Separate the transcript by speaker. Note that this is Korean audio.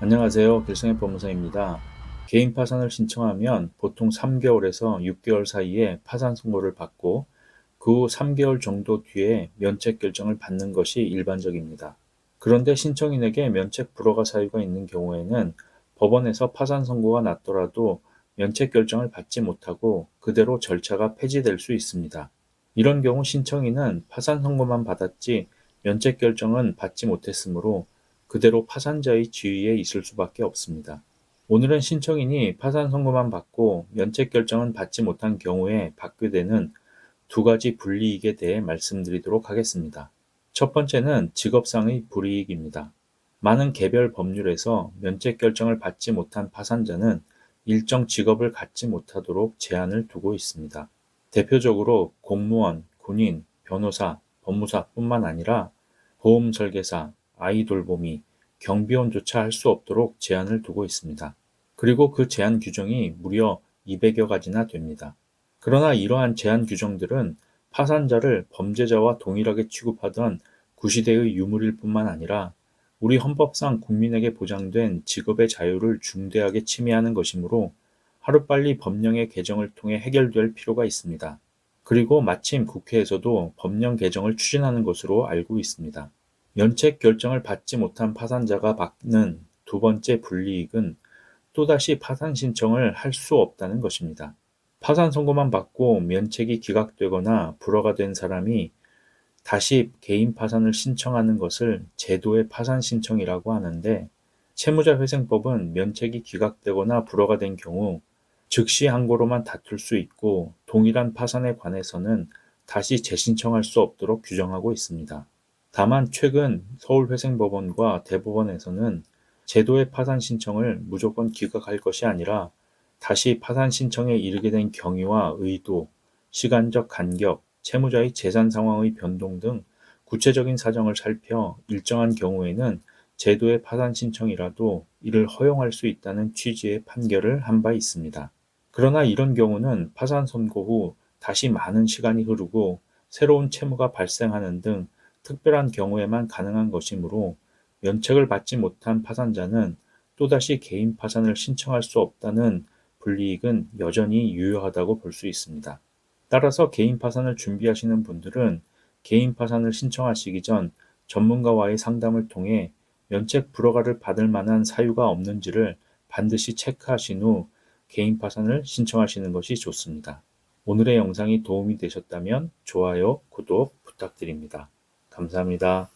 Speaker 1: 안녕하세요. 길성의 법무사입니다. 개인 파산을 신청하면 보통 3개월에서 6개월 사이에 파산 선고를 받고 그 후 3개월 정도 뒤에 면책 결정을 받는 것이 일반적입니다. 그런데 신청인에게 면책 불허가 사유가 있는 경우에는 법원에서 파산 선고가 났더라도 면책 결정을 받지 못하고 그대로 절차가 폐지될 수 있습니다. 이런 경우 신청인은 파산 선고만 받았지 면책 결정은 받지 못했으므로 그대로 파산자의 지위에 있을 수밖에 없습니다. 오늘은 신청인이 파산 선고만 받고 면책 결정은 받지 못한 경우에 받게 되는 두 가지 불이익에 대해 말씀드리도록 하겠습니다. 첫 번째는 직업상의 불이익입니다. 많은 개별 법률에서 면책 결정을 받지 못한 파산자는 일정 직업을 갖지 못하도록 제한을 두고 있습니다. 대표적으로 공무원, 군인, 변호사, 법무사뿐만 아니라 보험 설계사, 아이 돌보미, 경비원조차 할 수 없도록 제한을 두고 있습니다. 그리고 그 제한 규정이 무려 200여 가지나 됩니다. 그러나 이러한 제한 규정들은 파산자를 범죄자와 동일하게 취급하던 구시대의 유물일 뿐만 아니라 우리 헌법상 국민에게 보장된 직업의 자유를 중대하게 침해하는 것이므로 하루빨리 법령의 개정을 통해 해결될 필요가 있습니다. 그리고 마침 국회에서도 법령 개정을 추진하는 것으로 알고 있습니다. 면책 결정을 받지 못한 파산자가 받는 두 번째 불이익은 또다시 파산 신청을 할 수 없다는 것입니다. 파산 선고만 받고 면책이 기각되거나 불허가 된 사람이 다시 개인 파산을 신청하는 것을 제도의 파산 신청이라고 하는데 채무자 회생법은 면책이 기각되거나 불허가 된 경우 즉시 항고로만 다툴 수 있고 동일한 파산에 관해서는 다시 재신청할 수 없도록 규정하고 있습니다. 다만 최근 서울회생법원과 대법원에서는 제도의 파산 신청을 무조건 기각할 것이 아니라 다시 파산 신청에 이르게 된 경위와 의도, 시간적 간격, 채무자의 재산 상황의 변동 등 구체적인 사정을 살펴 일정한 경우에는 제도의 파산 신청이라도 이를 허용할 수 있다는 취지의 판결을 한 바 있습니다. 그러나 이런 경우는 파산 선고 후 다시 많은 시간이 흐르고 새로운 채무가 발생하는 등 특별한 경우에만 가능한 것이므로 면책을 받지 못한 파산자는 또다시 개인 파산을 신청할 수 없다는 불이익은 여전히 유효하다고 볼 수 있습니다. 따라서 개인 파산을 준비하시는 분들은 개인 파산을 신청하시기 전 전문가와의 상담을 통해 면책 불허가를 받을 만한 사유가 없는지를 반드시 체크하신 후 개인 파산을 신청하시는 것이 좋습니다. 오늘의 영상이 도움이 되셨다면 좋아요, 구독 부탁드립니다. 감사합니다.